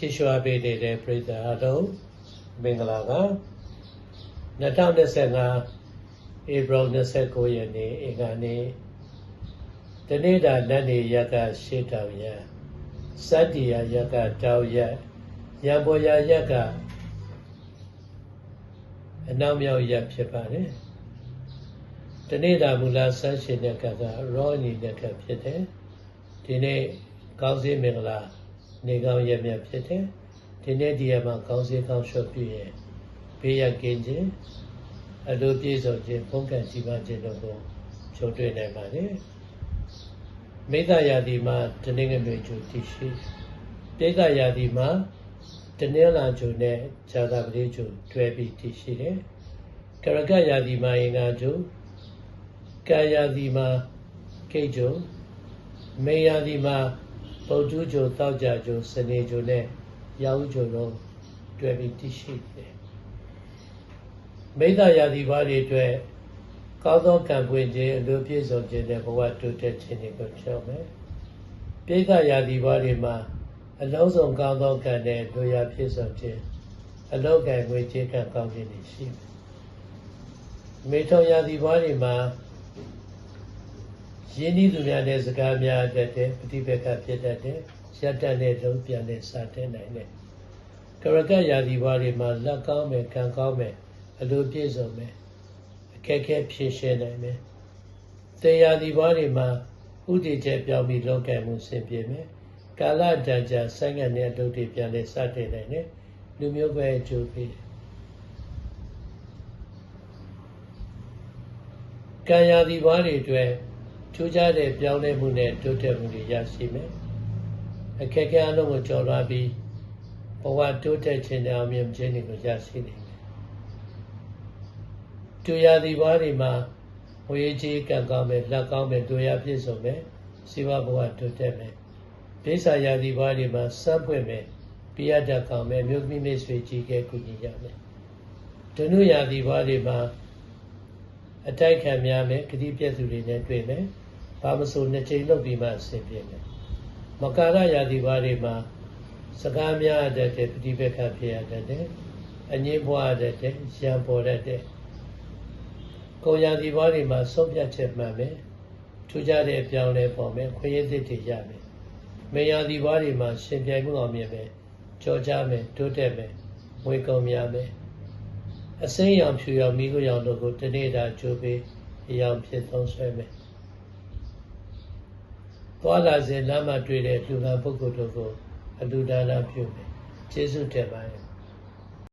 ချစ်ရွှာပေးနေတဲ့ပရိသတ်အားလုံးမင်္ဂလာပါ2025ဧပြီ29ရက်နေ့အင်္ဂါနေ့တနေ့တာလက်နေရက်ကရှေ့တောင်ရစတ္တိယရက်ကတောင်ရက်ရံပေါ်ရရက်ကအနောက်မြောက်ရက်ဖြစ်ပါတယ်တနေ့တာမူလဆန်းရှင်ရက်ကကရောညီရက်ကဖြစ်တယ်ဒီနေ့ကောင်းစည်းမင်္ဂလာ နေကောင်းရက်မြတ်ဖြစ်တယ်ဒီနေ့ဒီရမှာကောင်းစည်းကောင်းလျှော့ပြည့်ရဲ့ဘေးရကင်းခြင်းအလိုပြည့်စုံခြင်းဖုံးကန့်စီမံခြင်းတို့ကိုဖြုံးတွေ့နိုင်ပါတယ်မိဂယာတိမှာတနင်္ဂနွေကျူတည်ရှိပိဂယာတိမှာတနင်္လာကျူနဲ့ဇာတာပတိကျူတွဲပြီးတည်ရှိတယ်ကရကယာတိမှာအင်္ဂါကျူကာယာတိမှာကိတ်ကျူမေယာတိမှာ ဗုဒ္ဓကျိုတောက်ကြကျိုစနေကျိုနဲ့ရာဟုကျိုတို့တွေ့ပြီးတည်ရှိတယ်မိဒ္ဒရာသီဘာတွေအတွက်ကောင်းသောကံပွင့်ခြင်းအလိုပြည့်စုံခြင်းနဲ့ဘဝတိုးတက်ခြင်းတွေကိုပြောမယ်ပိဋကရာသီဘာတွေမှာအလုံးစုံကောင်းသောကံနဲ့လူရပြည့်စုံခြင်းအလောကံငွေကြေးကံကောင်းခြင်းတွေရှိမယ်မေထုံရာသီဘာတွေမှာ ရင်းနှီးသူများတဲ့စကားများတတ်တဲ့ပฏิပက္ခဖြစ်တတ်တဲ့ရက်တတ်တဲ့လုံးပြန်တဲ့စတဲ့နိုင်တဲ့ကရကရာသီဘွားတွေမှာလက်ကောင်းမယ်ကံကောင်းမယ်အလိုပြည့်စုံမယ်အခက်အခဲဖြေရှင်းနိုင်မယ်တေရာသီဘွားတွေမှာဥတည်ချက်ပြောင်းပြီးလောကမှုဆင်ပြေမယ်ကာလတန်ကြာဆိုင်ငံတဲ့အလုပ်တွေပြန်လဲစတဲ့နိုင်တယ်လူမျိုးပဲအကျိုးပေးတယ်ကံရာသီဘွားတွေအတွက် ထူးခြားတဲ့ပြောင်းလဲမှုနဲ့တိုးတက်မှုတွေရရှိမယ်။အခက်အခဲအလုံးကိုကျော်လွှားပြီးဘဝတိုးတက်ခြင်းနဲ့အောင်မြင်ခြင်းတွေကိုရရှိနိုင်မယ်။တူရာသီဘွားတွေမှာဝေကြီးကံကောင်းမယ်လက်ကောင်းမယ်တို့ရပြည့်စုံမယ်စီဝဘဝတိုးတက်မယ်။ဒိဋ္ဌာရာသီဘွားတွေမှာစမ်းပွင့်မယ်ပိယတကောင်းမယ်မြို့မိမိဆွေကြီးကဲကုညီရမယ်။ဒနုရာသီဘွားတွေမှာ အတိုက်ခံများမယ်ဂတိပြည့်သူတွေနဲ့တွေ့မယ်ဘာမဆိုနှစ်ချိန်လုပ်ပြီးမှအဆင်ပြေမယ်မကာရယာတိဘာတွေမှာစကားများတတ်တဲ့ပฏิပက္ခဖြစ်ရတတ်တယ်အငြင်းပွားတတ်တယ်ရံပေါ်တတ်တယ်ကိုယာတိဘာတွေမှာဆုံးဖြတ်ချက်မှန်မယ်ထူးခြားတဲ့အပြောင်းလဲပေါ်မယ်ခွင့်ရသစ်တွေရမယ်မေယာတိဘာတွေမှာရှင်ပြိုင်မှုအောင်မြင်မယ်ကြော်ကြမယ်တိုးတက်မယ်ဝေကုံများမယ် အစိမ်းရောင်ဖြူရောင်မိကိုရောင်တို့ကိုတနေ့တာကြိုးပေးအရောင်ဖြစ်သုံးဆွဲမယ်။သွားလာစဉ်လမ်းမှာတွေ့တဲ့လူကပုဂ္ဂိုလ်တို့ကိုအလူဒါနပြုမယ်။ကျေးဇူးတင်ပါတယ်